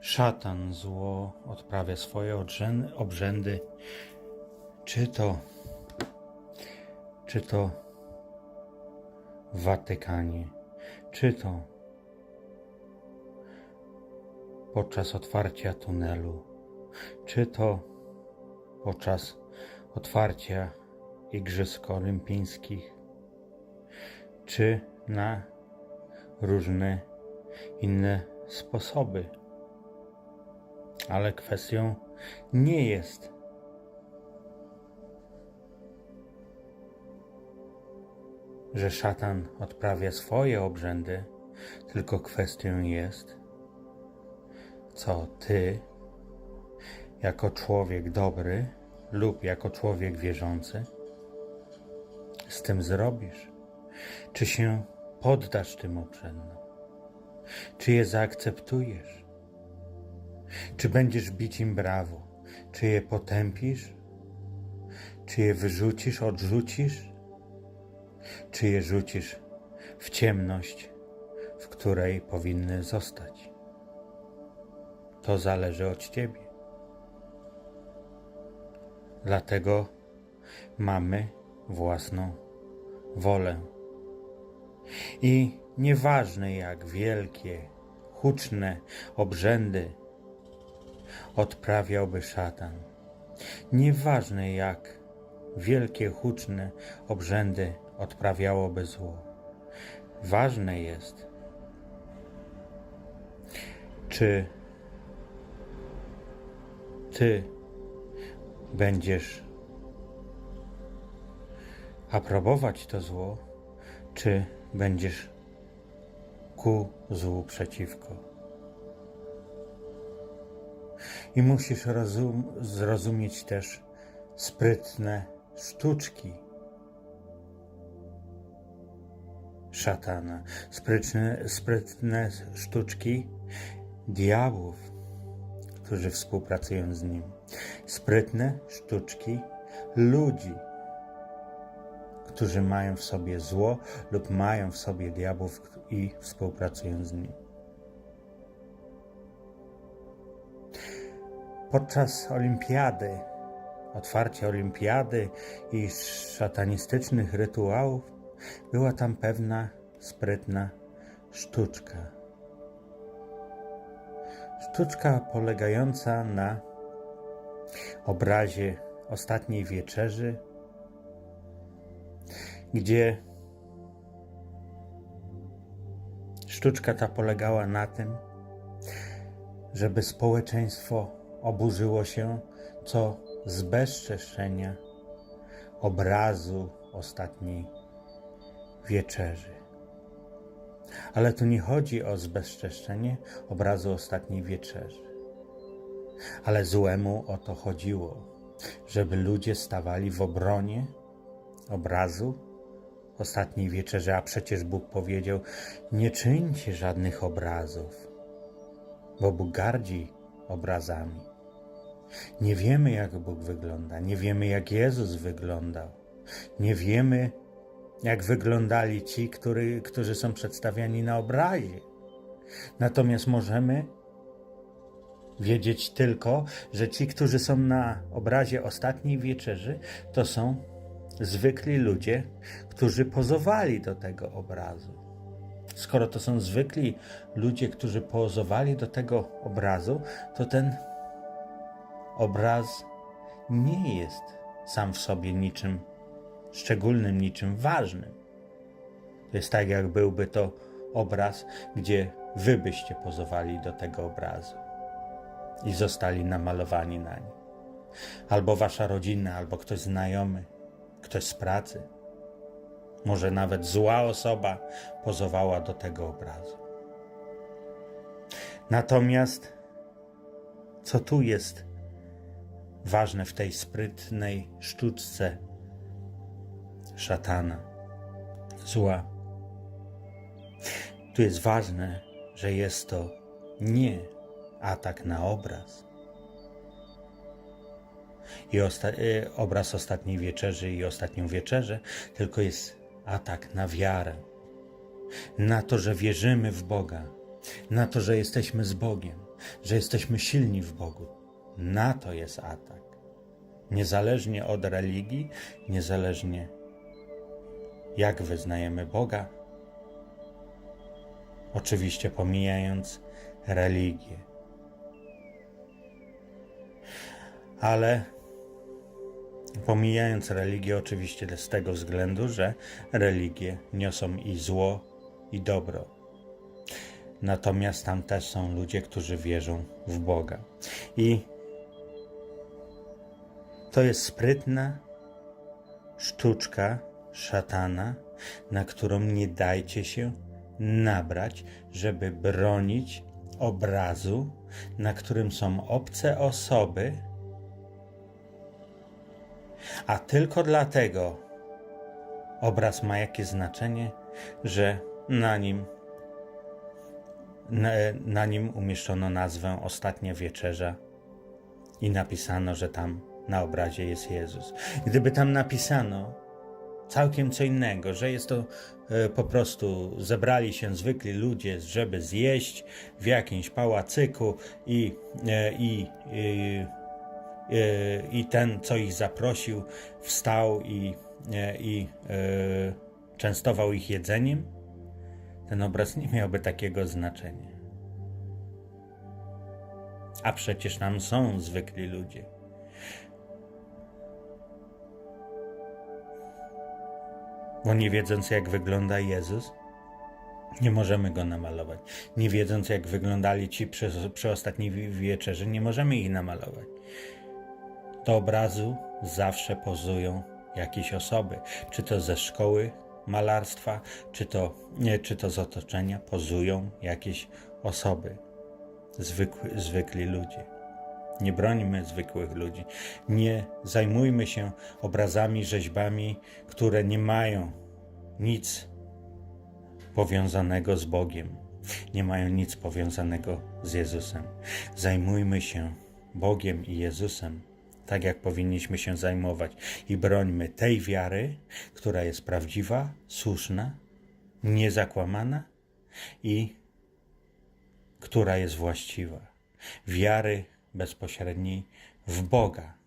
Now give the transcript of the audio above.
Szatan zło odprawia swoje obrzędy, czy to, czy to w Watykanie, czy to podczas otwarcia tunelu, czy to podczas otwarcia Igrzysk Olimpijskich, czy na różne inne sposoby. Ale kwestią nie jest że szatan odprawia swoje obrzędy, tylko kwestią jest, co ty, jako człowiek dobry lub jako człowiek wierzący, z tym zrobisz. Czy się poddasz tym obrzędom? Czy je zaakceptujesz? Czy będziesz bić im brawo? Czy je potępisz? Czy je wyrzucisz, odrzucisz? Czy je rzucisz w ciemność, w której powinny zostać? To zależy od ciebie. Dlatego mamy własną wolę. I nieważne jak wielkie, huczne obrzędy odprawiałby szatan, nieważne jak wielkie, huczne obrzędy odprawiałoby zło. Ważne jest, czy ty będziesz aprobować to zło, czy będziesz ku złu przeciwko. I musisz rozum, zrozumieć też sprytne sztuczki. Szatana, sprytne, sprytne sztuczki diabłów, którzy współpracują z nim, sprytne sztuczki ludzi, którzy mają w sobie zło lub mają w sobie diabłów i współpracują z nim. Podczas olimpiady, otwarcia olimpiady i szatanistycznych rytuałów, była tam pewna sprytna sztuczka. Sztuczka polegająca na obrazie ostatniej wieczerzy, gdzie sztuczka ta polegała na tym, żeby społeczeństwo oburzyło się co zbezczeszczenia obrazu ostatniej wieczerzy. Ale tu nie chodzi o zbezczeszczenie obrazu ostatniej wieczerzy. Ale złemu o to chodziło, żeby ludzie stawali w obronie obrazu ostatniej wieczerzy, a przecież Bóg powiedział: Nie czyńcie żadnych obrazów, bo Bóg gardzi obrazami. Nie wiemy, jak Bóg wygląda, nie wiemy, jak Jezus wyglądał, nie wiemy, jak wyglądali ci, który, którzy są przedstawiani na obrazie. Natomiast możemy wiedzieć tylko, że ci, którzy są na obrazie ostatniej wieczerzy, to są zwykli ludzie, którzy pozowali do tego obrazu. Skoro to są zwykli ludzie, którzy pozowali do tego obrazu, to ten obraz nie jest sam w sobie niczym szczególnym, niczym ważnym. To jest tak, jak byłby to obraz, gdzie wy byście pozowali do tego obrazu i zostali namalowani na nim. Albo wasza rodzina, albo ktoś znajomy, ktoś z pracy. Może nawet zła osoba pozowała do tego obrazu. Natomiast co tu jest ważne w tej sprytnej sztuczce szatana, zła? Tu jest ważne, że jest to nie atak na obraz. I osta y, obraz ostatniej wieczerzy i ostatnią wieczerzę, tylko jest atak na wiarę, na to, że wierzymy w Boga, na to, że jesteśmy z Bogiem, że jesteśmy silni w Bogu. Na to jest atak. Niezależnie od religii, niezależnie jak wyznajemy Boga, oczywiście pomijając religię. Ale pomijając religię, oczywiście z tego względu, że religie niosą i zło, i dobro. Natomiast tam też są ludzie, którzy wierzą w Boga. I to jest sprytna sztuczka szatana, na którą nie dajcie się nabrać, żeby bronić obrazu, na którym są obce osoby, a tylko dlatego obraz ma jakieś znaczenie, że na nim na, na nim umieszczono nazwę Ostatnia Wieczerza i napisano, że tam na obrazie jest Jezus. Gdyby tam napisano całkiem co innego, że jest to e, po prostu zebrali się zwykli ludzie, żeby zjeść w jakimś pałacyku i, e, i, i, e, i ten, co ich zaprosił, wstał i, i częstował ich jedzeniem, ten obraz nie miałby takiego znaczenia. A przecież tam są zwykli ludzie. Bo nie wiedząc, jak wygląda Jezus, nie możemy go namalować. Nie wiedząc, jak wyglądali ci przy, przy ostatniej wi- wieczerzy, nie możemy ich namalować. Do obrazu zawsze pozują jakieś osoby, czy to ze szkoły malarstwa, czy to, nie, czy to z otoczenia, pozują jakieś osoby, zwykły, zwykli ludzie. Nie brońmy zwykłych ludzi. Nie zajmujmy się obrazami, rzeźbami, które nie mają nic powiązanego z Bogiem, nie mają nic powiązanego z Jezusem. Zajmujmy się Bogiem i Jezusem, tak jak powinniśmy się zajmować, i brońmy tej wiary, która jest prawdziwa, słuszna, niezakłamana i która jest właściwa. Wiary bezpośredniej w Boga,